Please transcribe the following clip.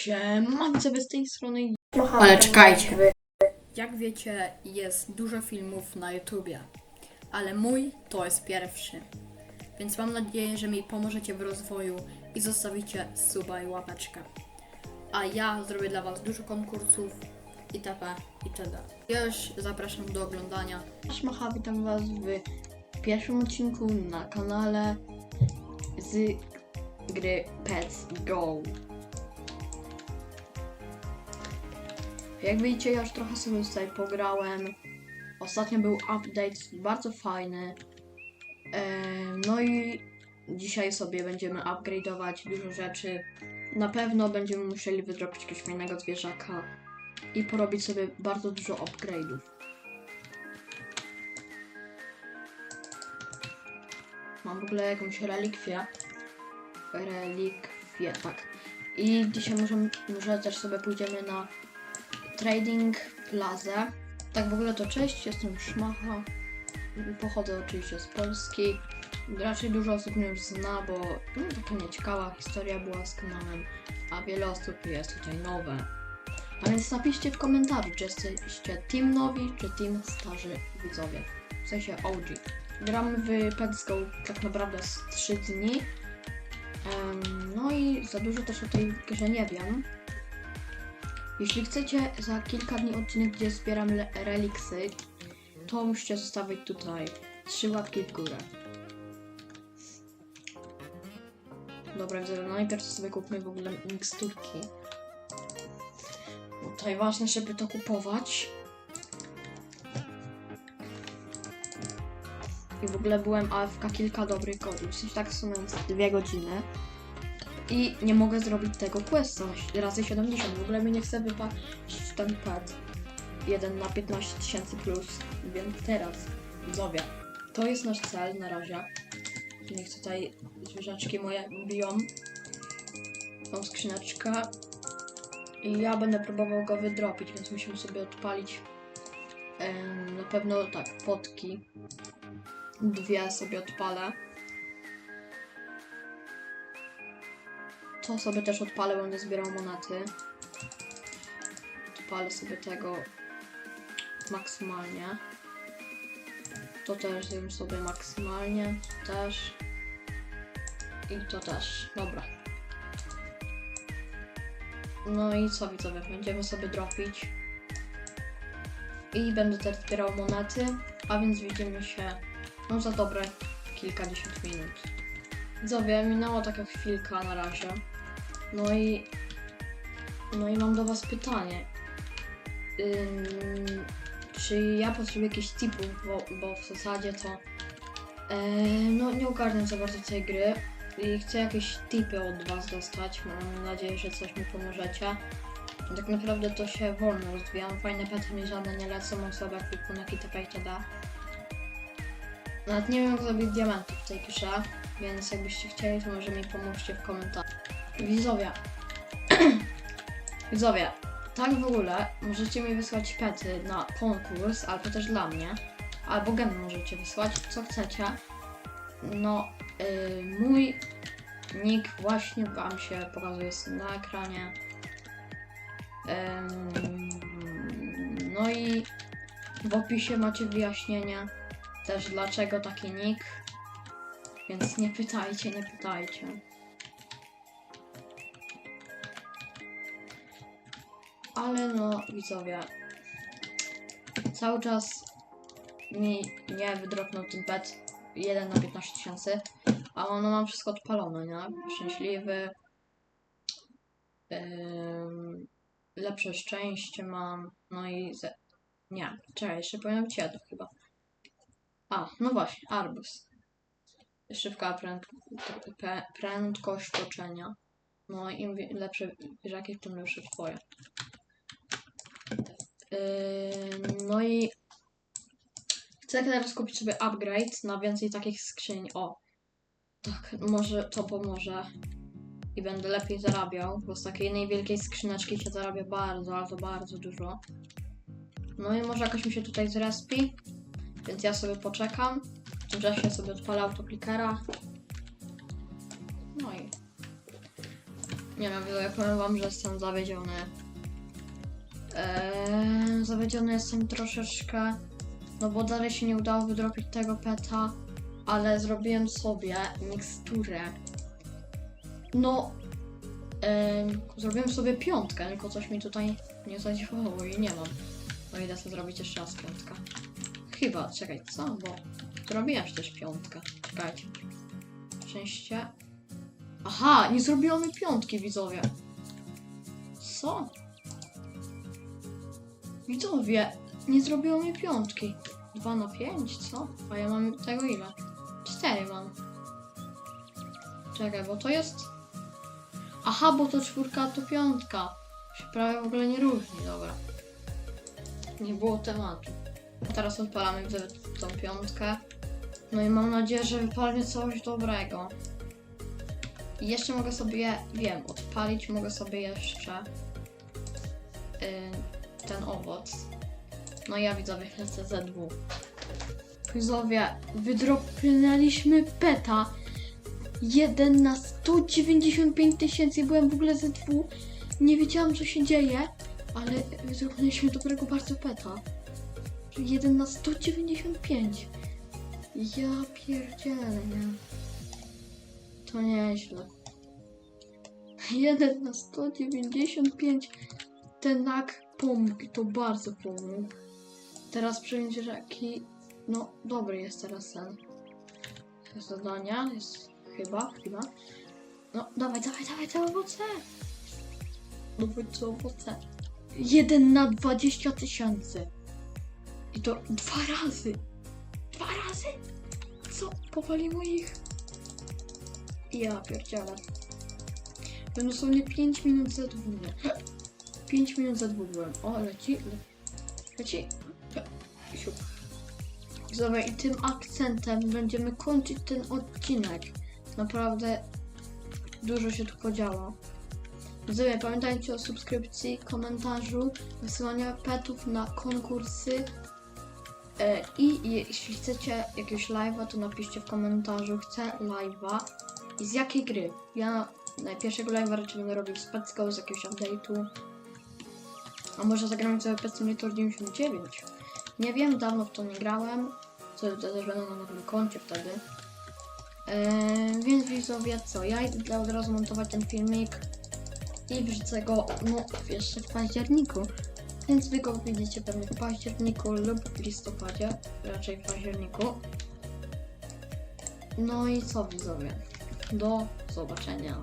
Siemance z tej strony. Ale czekajcie. Jak wiecie, jest dużo filmów na YouTubie, ale mój to jest pierwszy. Więc mam nadzieję, że mi pomożecie w rozwoju i zostawicie suba i łapeczkę. A ja zrobię dla Was dużo konkursów itp. itd. Ja już zapraszam do oglądania. Szmacha, witam was w pierwszym odcinku na kanale z gry Pets Go. Jak widzicie, ja już trochę sobie tutaj pograłem. Ostatnio był update, bardzo fajny. Em, No i dzisiaj sobie będziemy upgrade'ować dużo rzeczy. Na pewno będziemy musieli wydropić jakiegoś fajnego zwierzaka i porobić sobie bardzo dużo upgrade'ów. Mam w ogóle jakąś relikwię. Relikwię, tak. I dzisiaj możemy, może też sobie pójdziemy na Trading Plaza. Tak w ogóle to cześć, jestem Szmacha. Pochodzę oczywiście z Polski. Raczej dużo osób mnie już zna, bo no, taka nieciekawa historia była z kanałem, a wiele osób jest tutaj nowe. A więc napiszcie w komentarzu, czy jesteście team nowi, czy team starzy widzowie. W sensie OG. Gramy w Pets Go tak naprawdę z 3 dni. Em, no i za dużo też o tej grze nie wiem. Jeśli chcecie za kilka dni odcinek, gdzie zbieram reliksy, to musicie zostawić tutaj trzy łapki w górę. Dobra, widzę, najpierw sobie kupmy w ogóle miksturki. Tutaj ważne, żeby to kupować. I w ogóle byłem AFK kilka dobrych godzin, sensie tak w sumie dwie godziny. I nie mogę zrobić tego questa razy 70. W ogóle mi nie chce wypaść ten pad. 1 na 15 tysięcy plus. Więc teraz, widzowie, to jest nasz cel na razie. Niech tutaj zwierzaczki moje biją. Tą skrzyneczkę. I ja będę próbował go wydropić, więc musimy sobie odpalić na pewno tak, potki. Dwie sobie odpalę. To sobie też odpalę, będę zbierał monety. Odpalę sobie tego maksymalnie. To też zjem sobie maksymalnie. To też. I to też. Dobra. No i co widzowie, będziemy sobie dropić. I będę też zbierał monety, a więc widzimy się no za dobre kilkadziesiąt minut. Widzowie, minęła taka chwilka na razie. No i no i mam do was pytanie. Ym, czy ja potrzebuję jakichś tipów, bo, bo w zasadzie to e, no nie ogarniam za bardzo tej gry i chcę jakieś tipy od was dostać. Mam nadzieję, że coś mi pomożecie. Tak naprawdę to się wolno rozwijam. Fajne pety mi żadne nie lecą, mam słabe kwipunek itp. itd. Nawet nie wiem jak zrobić diamentów w tej grze, więc jakbyście chcieli, to może mi pomóżcie w komentarzu. Widzowie. Widzowie, tak w ogóle możecie mi wysłać pety na konkurs, albo też dla mnie, albo gen możecie wysłać, co chcecie. No, yy, mój nick właśnie wam się pokazuje na ekranie. Ym, no i w opisie macie wyjaśnienie też dlaczego taki nick. Więc nie pytajcie, nie pytajcie. Ale no, widzowie, cały czas mi nie wydropnął ten pet 1 na 15 tysięcy, a ono mam wszystko odpalone, nie? Szczęśliwy. Lepsze szczęście mam, no i ze... Nie, czekaj, jeszcze powinno być jedno chyba. A, no właśnie, arbus. Szybka pręd... prędkość toczenia. No im lepsze wieżaki, tym lepsze twoje. No i chcę teraz kupić sobie upgrade na więcej takich skrzyń. O, tak, może to pomoże. I będę lepiej zarabiał, bo z takiej jednej wielkiej skrzyneczki się zarabia bardzo, ale to bardzo dużo. No i może jakoś mi się tutaj zrespi, więc ja sobie poczekam. W tym czasie sobie odpalę autoklikera. No i Nie wiem, ja powiem wam, że jestem zawiedziony. Eee, zawiedziony jestem troszeczkę, no bo dalej się nie udało wydropić tego peta, ale zrobiłem sobie miksturę. No, em, zrobiłem sobie piątkę, tylko coś mi tutaj nie zadziałało i nie mam. No idę sobie zrobić jeszcze raz piątkę. Chyba, czekaj, co? Bo zrobiłem przecież piątkę. Czekajcie. Szczęście. Aha, nie zrobiłam mi piątki, widzowie. Co? Widzowie, nie zrobiło mi piątki. 2 na 5, co? A ja mam tego ile? 4 mam. Czekaj, bo to jest... Aha, bo to czwórka, to piątka. Się prawie w ogóle nie różni, dobra. Nie było tematu. Teraz odpalamy tą piątkę. No i mam nadzieję, że wypadnie coś dobrego. I jeszcze mogę sobie, wiem, odpalić mogę sobie jeszcze y, ten owoc. No ja widzowie lecę ze dwóch. Widzowie, wydropnęliśmy peta. Jeden na 195 tysięcy. Byłem w ogóle ze dwóch. Nie wiedziałam co się dzieje, ale wydropnęliśmy dobrego bardzo peta. Jeden na 195. Ja pierdzielę, nie? To nieźle. Jeden na 195. Ten nak pomógł i to bardzo pomógł. Teraz przyjęcie rzeki. No, dobry jest teraz ten. Zadania jest chyba, chyba. No, dawaj, dawaj, dawaj te owoce. Dawaj te owoce. Jeden na 20 tysięcy. I to dwa razy. Dwa razy? Co? Powaliło ich? Ja pierdzielę. To dosłownie 5 minut za dwóch. 5 minut za byłem. O, leci, le- leci. Siup. Dobra, i tym akcentem będziemy kończyć ten odcinek. Naprawdę dużo się tu podziało. Widzowie, pamiętajcie o subskrypcji, komentarzu, wysyłaniu petów na konkursy. E, I jeśli chcecie jakiegoś live'a, to napiszcie w komentarzu, chcę live'a. I z jakiej gry? Ja na pierwszego live'a raczej będę robił z z jakiegoś update'u. A może zagramy sobie Pet Simulator 99? Nie wiem, dawno w to nie grałem. Co też będę na nowym koncie wtedy. Eee, więc widzowie, co? Ja idę od razu montować ten filmik i wrzucę go, no, jeszcze w październiku. Więc wy go widzicie pewnie w październiku lub w listopadzie, raczej w październiku. No i co widzowie? Do zobaczenia.